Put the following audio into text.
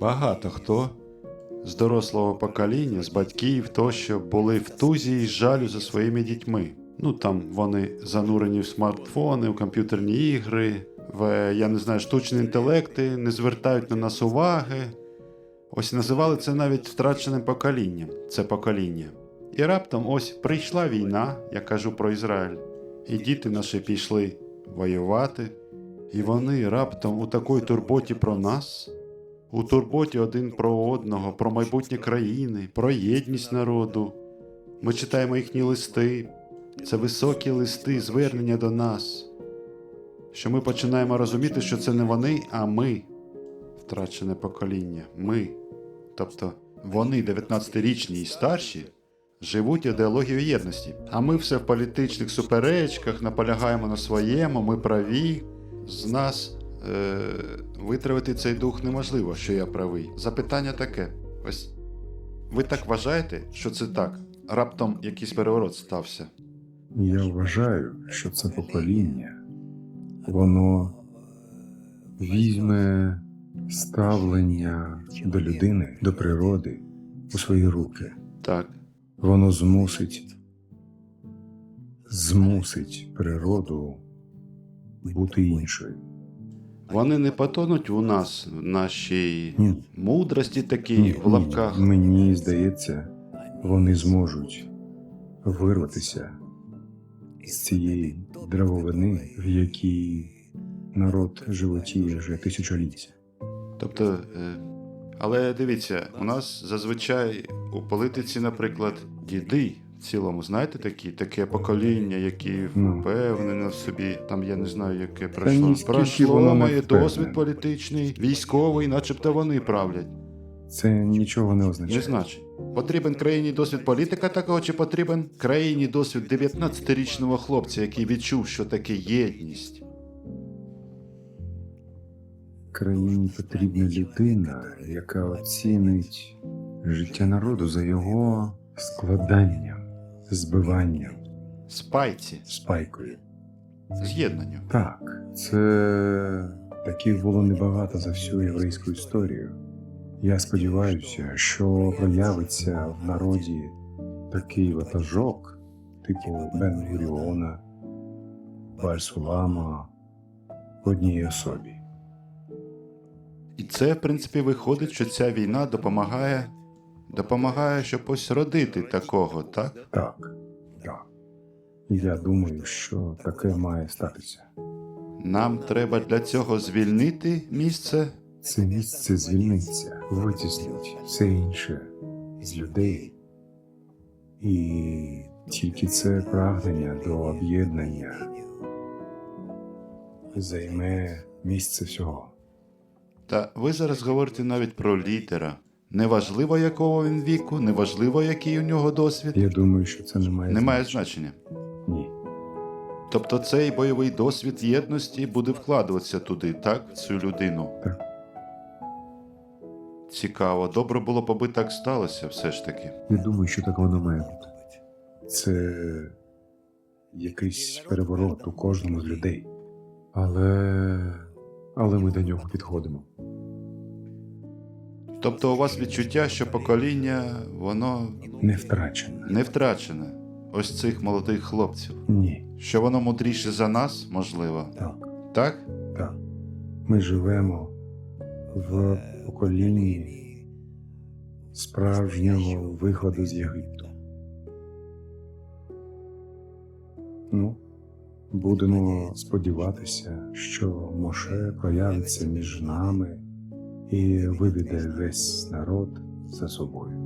Багато хто з дорослого покоління, з батьків тощо були в тузі і жалю за своїми дітьми. Ну там вони занурені в смартфони, в комп'ютерні ігри, в я не знаю, штучні інтелекти, не звертають на нас уваги. Ось називали це навіть втраченим поколінням, це покоління. І раптом ось прийшла війна, я кажу про Ізраїль, і діти наші пішли воювати, і вони раптом у такій турботі про нас, у турботі один про одного, про майбутнє країни, про єдність народу. Ми читаємо їхні листи, це високі листи, звернення до нас. Що ми починаємо розуміти, що це не вони, а ми, втрачене покоління, ми. Тобто вони, 19-річні і старші, живуть ідеологією єдності. А ми все в політичних суперечках, наполягаємо на своєму, ми праві. З нас е, витравити цей дух неможливо, що я правий. Запитання таке: ось ви так вважаєте, що це так? Раптом якийсь переворот стався. Я вважаю, що це покоління, воно візьме ставлення до людини, до природи у свої руки. Так. Воно змусить, змусить природу бути іншою. Вони не потонуть у нас, в нашій Ні. мудрості такій Ні, в лапках. ні, Мені здається, вони зможуть вирватися з цієї древовини, в якій народ животіє вже тисячоліття. Тобто, е, але дивіться, у нас зазвичай у політиці, наприклад, діди в цілому, знаєте, такі, таке покоління, які Ну. впевнені в собі, там я не знаю, яке пройшло. Пройшло має досвід політичний, військовий, начебто вони правлять. Це нічого не означає. Не значить. Потрібен країні досвід політика такого, чи потрібен країні досвід 19-річного хлопця, який відчув, що таке єдність. Країні потрібна людина, яка оцінить життя народу за його складанням, збиванням, Спайці, спайкою. з'єднанню. Так, це таких було небагато за всю єврейську історію. Я сподіваюся, що проявиться в народі такий ватажок, типу Бен Гуріона, Бальсулама в одній особі. І це, в принципі, виходить, що ця війна допомагає, допомагає, щоб ось родити такого, так? Так, так. Я думаю, що таке має статися. Нам треба для цього звільнити місце. Це місце звільниться, витіснить все інше з людей. І тільки це прагнення до об'єднання займе місце всього. Та ви зараз говорите навіть про лідера. Неважливо, якого він віку, неважливо, який у нього досвід. Я думаю, що це не має Не має значення. значення. Ні. Тобто цей бойовий досвід єдності буде вкладуватися туди, так, в цю людину. Так. Цікаво, добре було б, аби так сталося, все ж таки. Я думаю, що так воно має бути. Це якийсь переворот у кожному з людей. Але. Але ми до нього підходимо. Тобто у вас відчуття, що покоління, воно Не втрачено. не втрачене. Ось цих молодих хлопців. Ні. Що воно мудріше за нас, можливо. Так. Так? Так. Ми живемо в поколінні справжнього виходу з Єгипту. Ну, будемо сподіватися, що Моше проявиться між нами і виведе весь народ за собою.